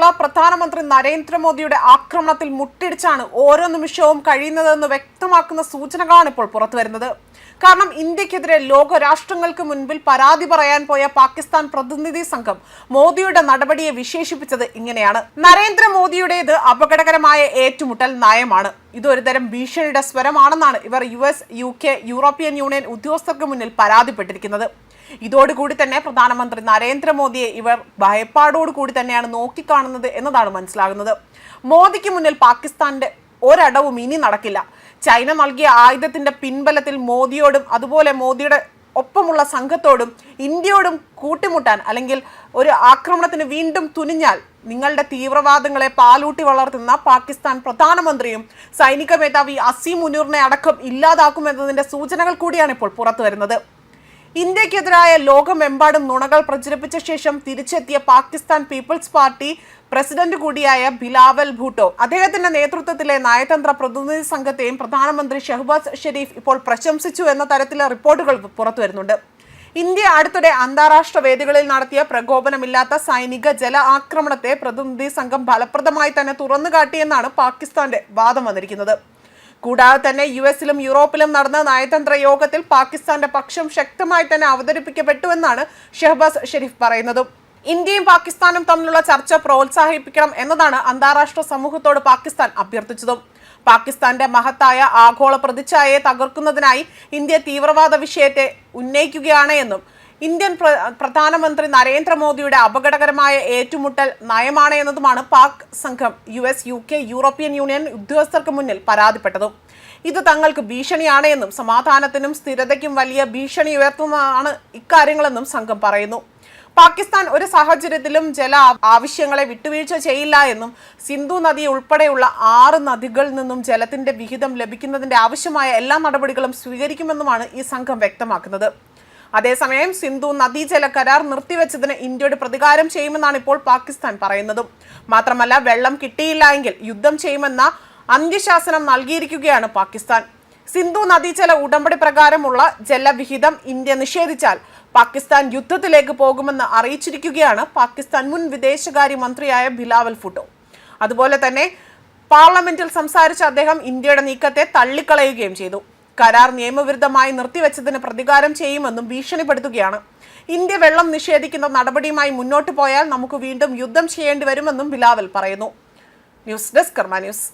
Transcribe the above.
പാകിസ്ഥാനിലുള്ള പ്രധാനമന്ത്രി നരേന്ദ്രമോദിയുടെ ആക്രമണത്തിൽ മുട്ടിടിച്ചാണ് ഓരോ നിമിഷവും കഴിയുന്നതെന്ന് വ്യക്തമാക്കുന്ന സൂചനകളാണ് ഇപ്പോൾ പുറത്തുവരുന്നത്. കാരണം ഇന്ത്യക്കെതിരെ ലോക രാഷ്ട്രങ്ങൾക്ക് മുൻപിൽ പരാതി പറയാൻ പോയ പാകിസ്ഥാൻ പ്രതിനിധി സംഘം മോദിയുടെ നടപടിയെ വിശേഷിപ്പിച്ചത് ഇങ്ങനെയാണ്. നരേന്ദ്രമോദിയുടേത് അപകടകരമായ ഏറ്റുമുട്ടൽ നയമാണ്. ഇത് തരം ഭീഷണിയുടെ സ്വരമാണെന്നാണ് ഇവർ U S U K European union ഉദ്യോഗസ്ഥർക്ക് മുന്നിൽ പരാതിപ്പെട്ടിരിക്കുന്നത്. ഇതോടുകൂടി തന്നെ പ്രധാനമന്ത്രി നരേന്ദ്രമോദിയെ ഇവർ ഭയപ്പാടോടുകൂടി തന്നെയാണ് നോക്കിക്കാണുന്നത് എന്നതാണ് മനസ്സിലാകുന്നത്. മോദിക്ക് മുന്നിൽ പാകിസ്ഥാന്റെ ഒരടവും ഇനി നടക്കില്ല. ചൈന നൽകിയ ആയുധത്തിന്റെ പിൻബലത്തിൽ മോദിയോടും അതുപോലെ മോദിയുടെ ഒപ്പമുള്ള സംഘത്തോടും ഇന്ത്യയോടും കൂട്ടിമുട്ടാൻ അല്ലെങ്കിൽ ഒരു ആക്രമണത്തിന് വീണ്ടും തുനിഞ്ഞാൽ നിങ്ങളുടെ തീവ്രവാദങ്ങളെ പാലൂട്ടി വളർത്തുന്ന പാകിസ്ഥാൻ പ്രധാനമന്ത്രിയും സൈനിക മേധാവി അസീം മുനീറിനെ അടക്കം ഇല്ലാതാക്കുമെന്നതിന്റെ സൂചനകൾ കൂടിയാണ് ഇപ്പോൾ പുറത്തു വരുന്നത് ഇന്ത്യക്കെതിരായ ലോകമെമ്പാടും നുണകൾ പ്രചരിപ്പിച്ച ശേഷം തിരിച്ചെത്തിയ പാകിസ്ഥാൻ പീപ്പിൾസ് പാർട്ടി പ്രസിഡന്റ് കൂടിയായ ബിലാവൽ ഭൂട്ടോ. അദ്ദേഹത്തിന്റെ നേതൃത്വത്തിലെ നയതന്ത്ര പ്രതിനിധി സംഘത്തെയും പ്രധാനമന്ത്രി ഷഹബാസ് ഷെരീഫ് ഇപ്പോൾ പ്രശംസിച്ചു എന്ന തരത്തിലെ റിപ്പോർട്ടുകൾ പുറത്തു വരുന്നുണ്ട്. ഇന്ത്യ അടുത്തിടെ അന്താരാഷ്ട്ര വേദികളിൽ നടത്തിയ പ്രകോപനമില്ലാത്ത സൈനിക ജല ആക്രമണത്തെ പ്രതിനിധി സംഘം ഫലപ്രദമായി തന്നെ തുറന്നുകാട്ടിയെന്നാണ് പാകിസ്ഥാന്റെ വാദം വന്നിരിക്കുന്നത്. കൂടാതെ തന്നെ യു എസിലും യൂറോപ്പിലും നടന്ന നയതന്ത്ര യോഗത്തിൽ പാകിസ്ഥാന്റെ പക്ഷം ശക്തമായി തന്നെ അവതരിപ്പിക്കപ്പെട്ടുവെന്നാണ് ഷെഹബാസ് ഷെരീഫ് പറയുന്നത്. ഇന്ത്യയും പാകിസ്ഥാനും തമ്മിലുള്ള ചർച്ച പ്രോത്സാഹിപ്പിക്കണം എന്നതാണ് അന്താരാഷ്ട്ര സമൂഹത്തോട് പാകിസ്ഥാൻ അഭ്യർത്ഥിച്ചതും. പാകിസ്ഥാന്റെ മഹത്തായ ആഗോള പ്രതിച്ഛായയെ തകർക്കുന്നതിനായി ഇന്ത്യ തീവ്രവാദ വിഷയത്തെ ഉന്നയിക്കുകയാണ് എന്നും ഇന്ത്യൻ പ്രധാനമന്ത്രി നരേന്ദ്രമോദിയുടെ അപകടകരമായ ഏറ്റുമുട്ടൽ നയമാണ് എന്നതുമാണ് പാക് സംഘം U S U K European union ഉദ്യോഗസ്ഥർക്ക് മുന്നിൽ പരാതിപ്പെട്ടതും. ഇത് തങ്ങൾക്ക് ഭീഷണിയാണ് എന്നും സമാധാനത്തിനും സ്ഥിരതയ്ക്കും വലിയ ഭീഷണി ഉയർത്തുന്നതാണ് ഇക്കാര്യങ്ങളെന്നും സംഘം പറയുന്നു. പാകിസ്ഥാൻ ഒരു സാഹചര്യത്തിലും ജല ആവശ്യങ്ങളെ വിട്ടുവീഴ്ച ചെയ്യില്ല എന്നും സിന്ധു നദി ഉൾപ്പെടെയുള്ള ആറ് നദികളിൽ നിന്നും ജലത്തിന്റെ വിഹിതം ലഭിക്കുന്നതിന്റെ ആവശ്യമായ എല്ലാ നടപടികളും സ്വീകരിക്കുമെന്നുമാണ് ഈ സംഘം വ്യക്തമാക്കുന്നത്. അതേസമയം സിന്ധു നദീജല കരാർ നിർത്തിവെച്ചതിന് ഇന്ത്യയുടെ പ്രതികാരം ചെയ്യുമെന്നാണ് ഇപ്പോൾ പാകിസ്ഥാൻ പറയുന്നതും. മാത്രമല്ല വെള്ളം കിട്ടിയില്ല എങ്കിൽ യുദ്ധം ചെയ്യുമെന്ന അന്ത്യശാസനം നൽകിയിരിക്കുകയാണ് പാകിസ്ഥാൻ. സിന്ധു നദീജല ഉടമ്പടി പ്രകാരമുള്ള ജലവിഹിതം ഇന്ത്യ നിഷേധിച്ചാൽ പാകിസ്ഥാൻ യുദ്ധത്തിലേക്ക് പോകുമെന്ന് അറിയിച്ചിരിക്കുകയാണ് പാകിസ്ഥാൻ മുൻ വിദേശകാര്യ മന്ത്രിയായ ബിലാവൽ ഫുട്ടോ അതുപോലെ തന്നെ പാർലമെന്റിൽ സംസാരിച്ച അദ്ദേഹം ഇന്ത്യയുടെ നീക്കത്തെ തള്ളിക്കളയുകയും ചെയ്തു. കരാർ നിയമവിരുദ്ധമായി നിർത്തിവെച്ചതിന് പ്രതികാരം ചെയ്യുമെന്നും ഭീഷണിപ്പെടുത്തുകയാണ്. ഇന്ത്യ വെള്ളം നിഷേധിക്കുന്ന നടപടിയുമായി മുന്നോട്ട് പോയാൽ നമുക്ക് വീണ്ടും യുദ്ധം ചെയ്യേണ്ടി വരുമെന്നും ബിലാവൽ പറയുന്നു. News desk Karma news.